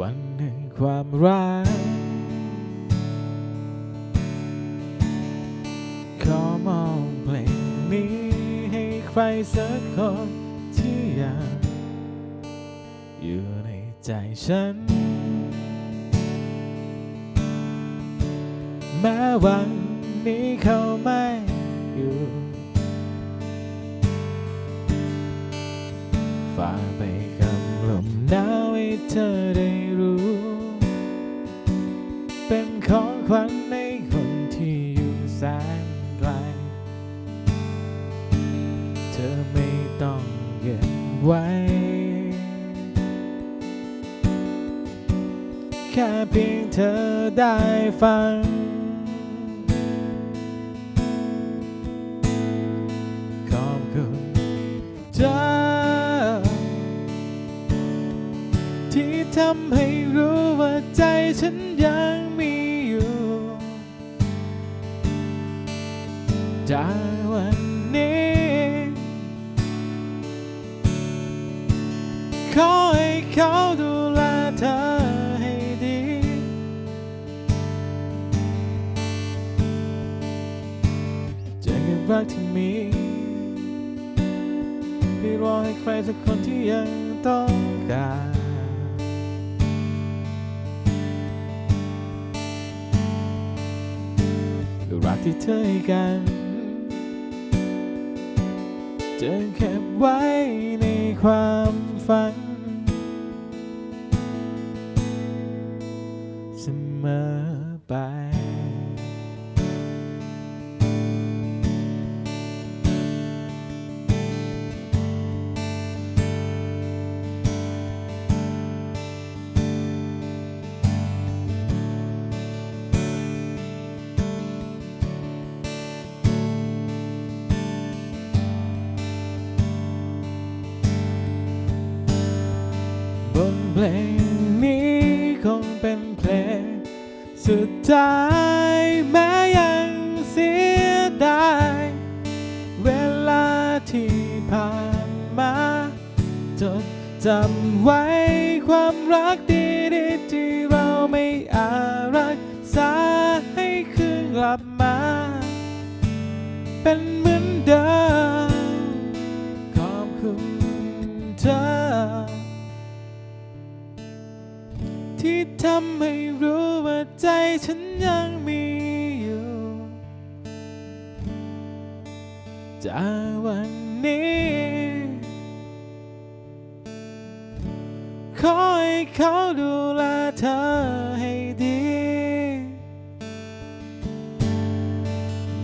วันแห่งความรัก ขอมองเพลงนี้ให้ใครสักคนที่ยังอยู่ในใจฉัน แม้วันนี้เขาไม่อยู่ฝากไปกับ มหนาวให้เธอได้รู้ เป็นของขวัญในคนที่อยู่แสนไกล เธอไม่ต้องเก็บไว้ แค่เพียงเธอได้ฟัง ทำให้รู้ว่าใจฉันยังมีอยู่ จากวันนี้ ขอให้เขาดูแลเธอให้ดีเจอกับรักที่มีไม่รอให้ใครสักคนที่ยังต้อง เธอกัน จะเก็บไว้ในความฝันเสมอไป นเพลงนี้คงเป็นเพลง สุดท้ายแม้ยังเสียดายเวลาที่ผ่านมาจดจำไว้ความรักดีๆที่เราไม่อารักษาให้คืนกลับมา เป็นเหมือนเดิม ทำให้รู้ว่าใจฉันยังมีอยู่ จากวันนี้ ขอให้เขาดูแลเธอให้ดี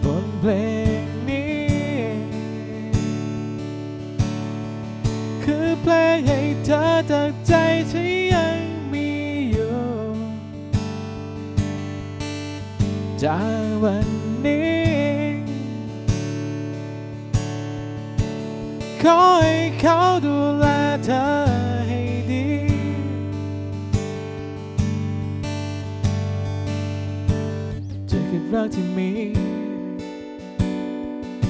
บนเพลงนี้ คือเพลงให้เธอจากใจที่ จากวันนี้ ขอให้เขาดูแลเธอให้ดีเจอกับรักที่มี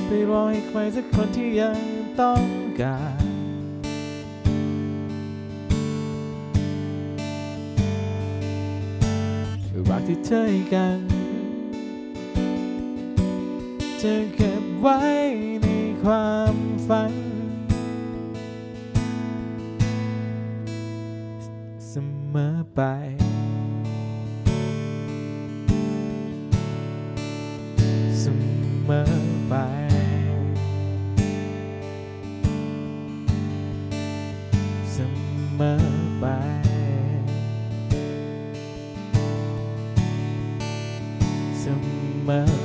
ไปรอให้ใครสักคนที่ยังต้องการรักที่เธอให้กัน จะเก็บไว้ในความฝัน เสมอไปเสมอไป เสมอไป เสมอ